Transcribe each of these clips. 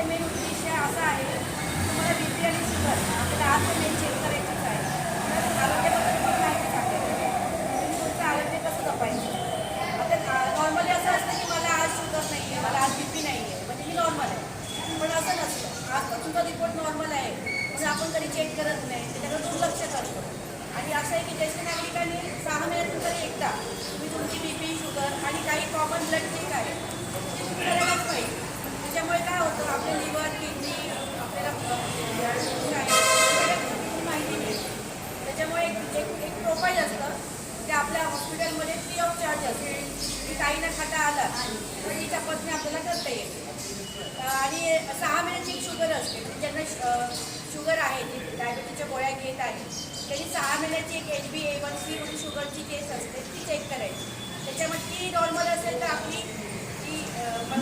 आपले मेन उद्देश असा आहे तुम्हाला बीपी आणि शुगर आपल्याला आज मेन चेक करायचीच आहे. आरोग्याबद्दल पण माहिती सांगायची तुमचं आरोग्य कसं जपायचं? आता नॉर्मली असं असतं की मला आज शुगर नाही आहे मला आज बी पी नाही आहे म्हणजे मी नॉर्मल आहे. पण असं नसतं. आज तुमचा रिपोर्ट नॉर्मल आहे. म्हणजे आपण कधी चेक करत नाही. त्याच्याकडे दुर्लक्ष करतो. आणि असं आहे की ज्येष्ठ नागरिकांनी सहा महिन्यातून तरी एकदा तुम्ही तुमची बी पी शुगर आणि काही कॉमन ब्लड चेक आहे ते तुम्ही करायलाच पाहिजे त्याच्यामुळे काय होतं आपले लिव्हर किडनी आपल्याला अं, खूप आहे त्याच्याबद्दल माहिती मिळते त्याच्यामुळे एक एक एक प्रोफाईल असतं ते आपल्या हॉस्पिटलमध्ये फ्री ऑफ चार्ज असते की काही न खाता आला तर ती तपासणी आपल्याला करता येते अं, आणि सहा महिन्याची एक शुगर असते म्हणजे ज्यांना श- अं, शुगर आहे जे शुगरच्या गोळ्या घेत आहे त्यांनी सहा महिन्याची एक H B A one C म्हणून शुगरची केस असते ती चेक करायची. त्याच्यामध्ये ती नॉर्मल असेल तर आपली ती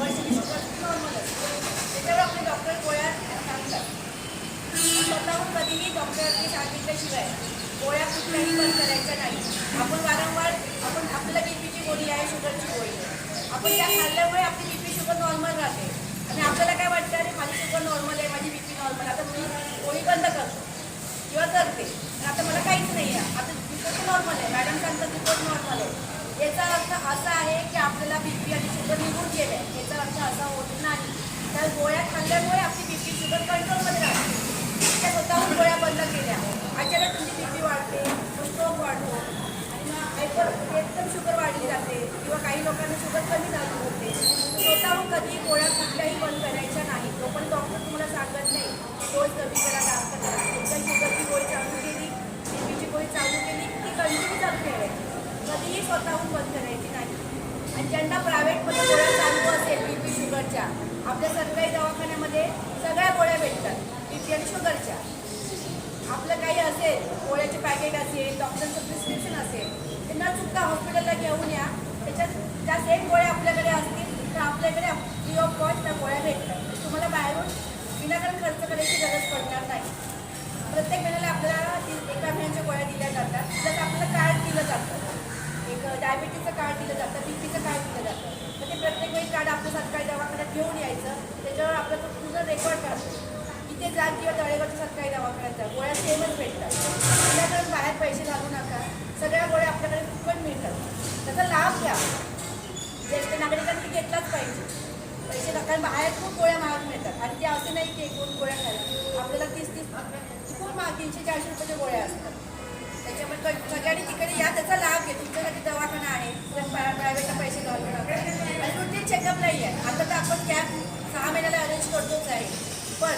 वर्षाची शुगर नॉर्मल असते. त्याच्यावर आपले डॉक्टर गोळ्या सांगतात. स्वतःहून कधीही डॉक्टरने सांगितल्याशिवाय गोळ्या कुठल्याही बंद करायच्या नाही. आपण वारंवार आपण आपल्याला बीपीची गोळी आहे शुगरची गोळी आहे. आपण त्या खाल्ल्यामुळे आपली बी पी शुगर नॉर्मल राहते. आणि आपल्याला काय वाटतं? अरे माझी शुगर नॉर्मल आहे माझी बी पी नॉर्मल आता मी गोळी बंद करतो. किंवा करते आता मला काहीच नाही आहे. आता रिपोर्ट नॉर्मल आहे. मॅडम सांगतात रिपोर्ट नॉर्मल आहे. याचा अर्थ असा आहे की आपल्याला बी पी आणि शुगर निघून गेलं आहे याचा अर्थ असा होत नाही. तर गोळ्या खाल्ल्यामुळे आपली बी पी शुगर कंट्रोलमध्ये राहते. त्या स्वतःहून गोळ्या बंद केल्या. अचानक तुमची बीपी वाढते स्ट्रोक वाढतो आणि हायपर एकदम शुगर वाढली जाते किंवा काही लोकांना शुगर कमी झाली होते. स्वतःहून कधी गोळ्या कुठल्याही बंद करायच्या नाही तो पण डॉक्टर तुम्हाला सांगत नाही. डोस कमी ज्यांना गोळ्या चालू असेल बी पी शुगरच्या आपल्या सरकारी दवाखान्यामध्ये सगळ्या गोळ्या भेटतात बी पी आणि शुगरच्या आपलं काही असेल गोळ्याचे पॅकेट असेल डॉक्टरचं प्रिस्क्रिप्शन असेल ते न चुकता हॉस्पिटलला घेऊन या. त्याच्यात त्या सेम गोळ्या आपल्याकडे असतील तर आपल्याकडे फ्री ऑफ कॉस्ट त्या गोळ्या भेटतात. तुम्हाला बाहेरून विनाकारण खर्च करायची गरज पडणार नाही. प्रत्येक महिन्याला आपल्याला ती एका महिन्याच्या गोळ्या दिल्या जातात. त्यात आपल्याला कार्ड दिलं जातं. एक डायबिटीजचं कार्ड दिलं जातं बी पीचं कार्ड दिलं जातं. प्रत्येक वेळी कार्ड आपल्या सरकारी दवाखान्यात घेऊन यायचं. त्याच्यावर आपलं पूर्ण रेकॉर्ड काढतो. इथे जा किंवा तळेगावच्या सरकारी दवाखान्यात जा. गोळ्या सेमच भेटतात. आपल्याकडे बाहेर पैसे घालू नका. सगळ्या गोळ्या आपल्याकडे पण मिळतात. त्याचा लाभ घ्या. ज्येष्ठ नागरिकांनी घेतलाच पाहिजे. पैसे नका. कारण बाहेर खूप गोळ्या महाग मिळतात. आणि ते असे नाही की एक गोळ्या खायला. आपल्याला तीस तीस खूप महाग तीनशे चारशे रुपयाच्या गोळ्या असतात. त्याच्यामुळे सगळ्यांनी तिकडे या. त्याचा लाभ घे तुमच्यासाठी दवाखाना आहे. प्रायव्हेटला पैसे घालू नका. चेकअप नाही आहे आता तर आपण कॅब सहा महिन्याला अरेंज करतोच आहे. पण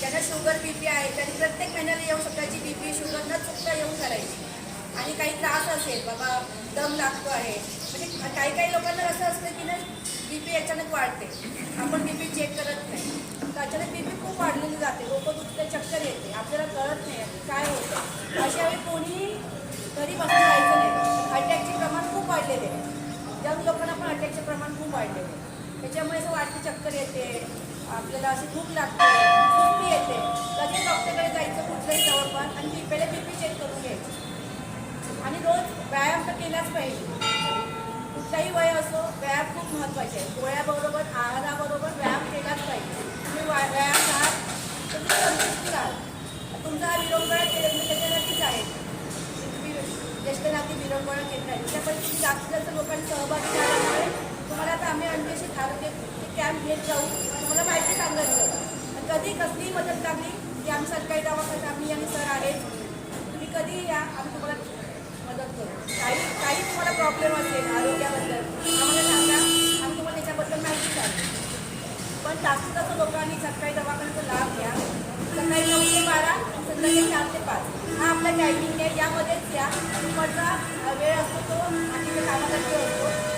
ज्यांना शुगर बी पी आहे त्यांनी प्रत्येक महिन्याला येऊ शकायची बी पी शुगर न चुकता येऊन करायची. आणि काही त्रास असेल बाबा दम लागतो आहे. म्हणजे काही काही लोकांना असं असतं की ना बी पी अचानक वाढते. आपण बी पी चेक करत नाही. तर अचानक बी पी खूप वाढलेली जाते. लोकं दुखते चक्कर येते. आपल्याला कळत नाही काय होतं. अशा वेळी कोणीही घरी बसून राहायचं नाही. अटॅकचे प्रमाण खूप वाढलेले आहे. ज्या लोकांना पण अटॅकचे प्रमाण खूप त्याच्यामुळे असं वाटते चक्कर येते. आपल्याला अशी भूक लागते सुस्ती येते. कधी डॉक्टरकडे जायचं कुठलंही जवळपास आणि ती पहिले बी पी चेक करून घ्यायची. आणि रोज व्यायाम तर केलाच पाहिजे. कुठलाही वय असो व्यायाम खूप महत्त्वाचे आहे. गोळ्याबरोबर आहाराबरोबर व्यायाम केलाच पाहिजे. तुम्ही वा व्यायाम राहाल तर तुम्ही तंदुरुस्ती राहाल. तुमचा हा विरंगुळा केला तुम्ही म्हणजे त्याच्यासाठीच आहे. ज्येष्ठ नाती विरंगुळा केंद्र आहे. त्यापैकी जास्तीत जास्त लोकांनी सहभागी तुम्हाला आता आम्ही अन्वेषित आरोग्य कॅम्प घेत जाऊ. तुम्हाला माहिती सांगायचं आणि कधी कसलीही मदत लागली की आम्ही सरकारी दवाखान्यात आम्ही आणि सर आहेत. तुम्ही कधीही या आम्ही तुम्हाला मदत करू. काही काही तुम्हाला प्रॉब्लेम असेल आरोग्याबद्दल आम्हाला सांगा. आम्ही तुम्हाला त्याच्याबद्दल माहिती सांगू. पण जास्तीत जास्त लोकांनी सरकारी दवाखान्याचा लाभ घ्या. सकाळी नऊ ते बारा संध्याकाळी चार ते पाच. हा आपला टायमिंग आहे. यामध्येच या. दुपारचा वेळ असतो तो बाकीच्या कामासाठी असतो.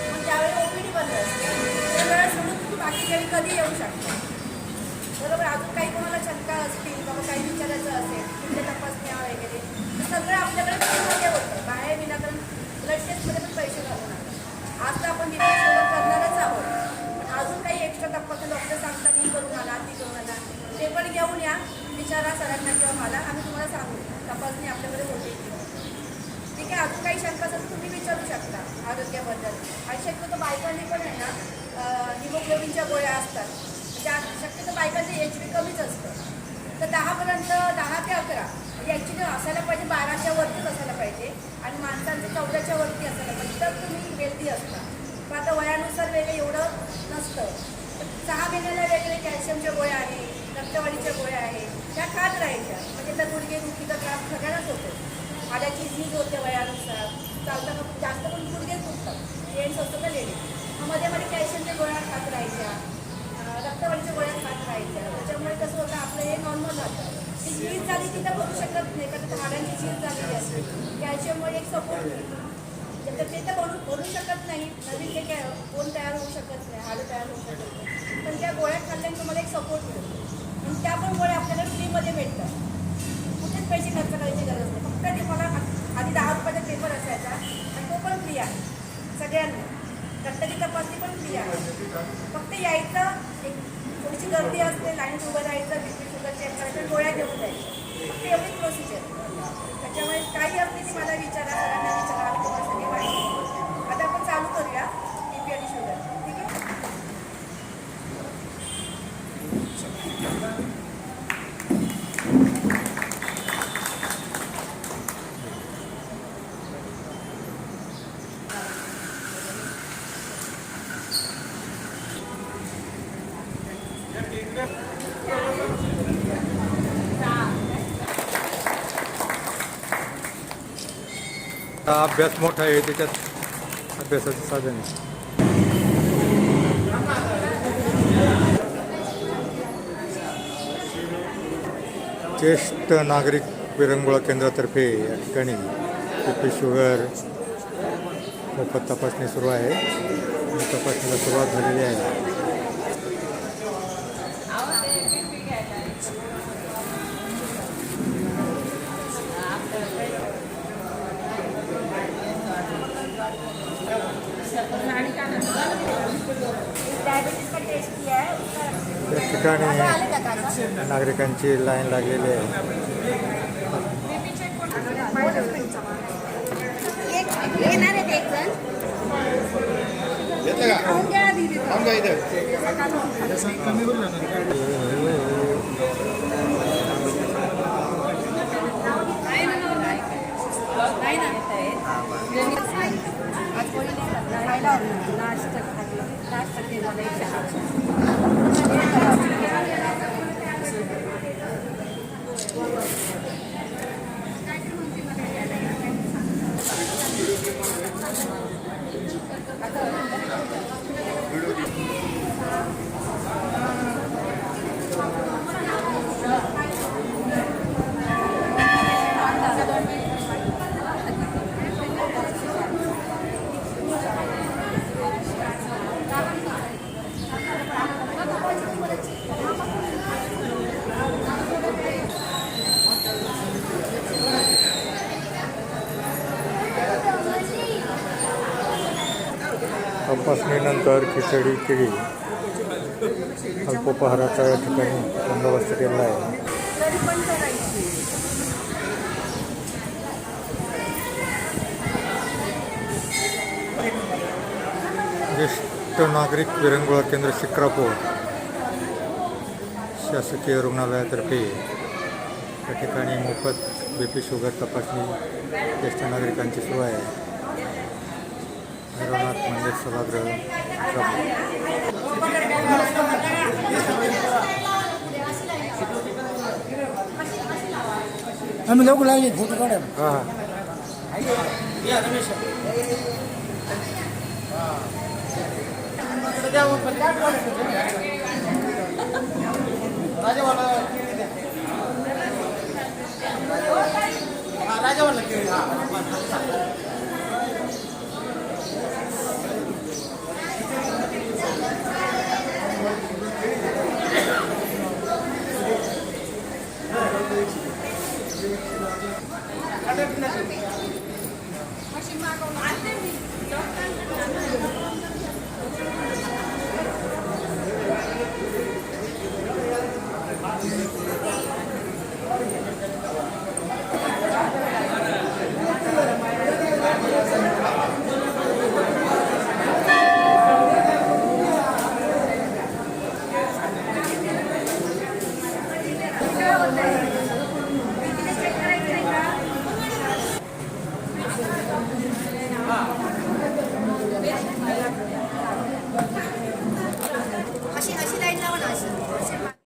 कधी येऊ शकतो. बरोबर अजून काही कोणाला शंका असतील किंवा काही विचारायचं असेल कुठल्या तपासण्या वगैरे सगळं आपल्याकडे फ्रीमध्ये होतं. बाहेर विनाकारण ब्लड टेस्टमध्ये पण पैसे घालू नका आज तर आपण दिवस करणारच आहोत. पण अजून काही एक्स्ट्रा तपासून डॉक्टर सांगतात ही करून आला ती करून आला. ते पण घेऊन या. विचारा सरांना किंवा मला. आम्ही तुम्हाला सांगू. तपासणी आपल्याकडे होते. की ठीक आहे अजून काही शंका असेल तर तुम्ही विचारू शकता आरोग्याबद्दल. आणि शक्यतो बायकांनी पण आहे ना हिमोग्लोबिनच्या गोळ्या असतात. ज्या शक्यतो बायकांचं एच बी कमीच असतं. तर दहापर्यंत दहा ते अकरा एच ॲक्च्युली असायला पाहिजे बाराच्या वरतीच असायला पाहिजे आणि माणसांचं चौदाच्या वरती असायला पाहिजे. तर तुम्ही हेल्दी असता. पण आता वयानुसार वेगळं एवढं नसतं. तर सहा महिन्याला वेगळे कॅल्शियमच्या गोळ्या आहे रक्तवाढीच्या गोळ्या आहे त्या खात राहायच्या. म्हणजे त्या गुडघे दुखीचा त्रास सगळ्यांनाच होतो. हाडाची झीज होते वयानुसार. चालताना जास्त पण गुडघे दुखतात जेंट्स असतो का लेडीज मग मध्ये मध्ये कॅल्शियमच्या गोळ्या खात राहायच्या अं, रक्तवाढीच्या गोळ्या खात राहायच्या त्याच्यामुळे कसं होतं आपलं हे नॉर्मल राहतं झाली ती तर करू शकत नाही कारण झाडांची हाडांची झीज झालेली असते. कॅल्शियममुळे एक सपोर्ट म्हणजे तर ते तर बनू बनू शकत नाही. नवीन ते काय कोण तयार होऊ शकत नाही हाडं तयार होऊ शकत नाही. पण त्या गोळ्या खाल्ल्याने तुम्हाला एक सपोर्ट मिळतो आणि त्या पण गोळ्या आपल्याला फ्रीमध्ये भेटतात. कुठेच पैसे खर्च करायची गरज नाही. फक्त ते मला आधी दहा रुपयाचा पेपर असायचा आणि तो पण फ्री आहे. सगळ्यांना. रक्ताची तपासणी पण फ्री आहे. फक्त यायचं एक थोडीशी गर्दी असते लाईन उभं राहायचं बीपी गोळ्या घेऊन जायचं फक्त एवढीच प्रोसिजर त्याच्यामुळे काही असते मला विचारा आम्ही तुम्हाला सगळी माहिती आता आपण चालू करूया बीपी आणि शुगर ठीक आहे हा अभ्यास मोठा आहे त्याच्यात अभ्यासाचं साधन आहे. ज्येष्ठ नागरिक विरंगुळा केंद्रातर्फे या ठिकाणी पी शुगर मोफत तपासणी सुरू आहे. तपासणीला सुरुवात झालेली आहे डायबिटीज का टेस्ट किया है उसका त्या ठिकाणी नागरिकांची लाईन लागलेली आहे एक येणार आहेत एक जण खाऊन घ्या दीदी नाही ना आज कोणी नाही खाल्लं. खायला आवडलं. नाश्ता खाल्लं. नाश्ता केला नाही चहा. तपासणीनंतर खिचडी केळी अल्पोपहाराचा या ठिकाणी बंदोबस्त केलेला आहे. ज्येष्ठ नागरिक विरंगुळा केंद्र शिक्रापूर शासकीय रुग्णालयातर्फे या ठिकाणी मोफत बी पी शुगर तपासणी ज्येष्ठ नागरिकांची सुरू आहे. भैरवनाथ मंदिर सभागृह. आम्ही लोक लागले फोटो काढा. हा. हा machine Einmal und alle mit.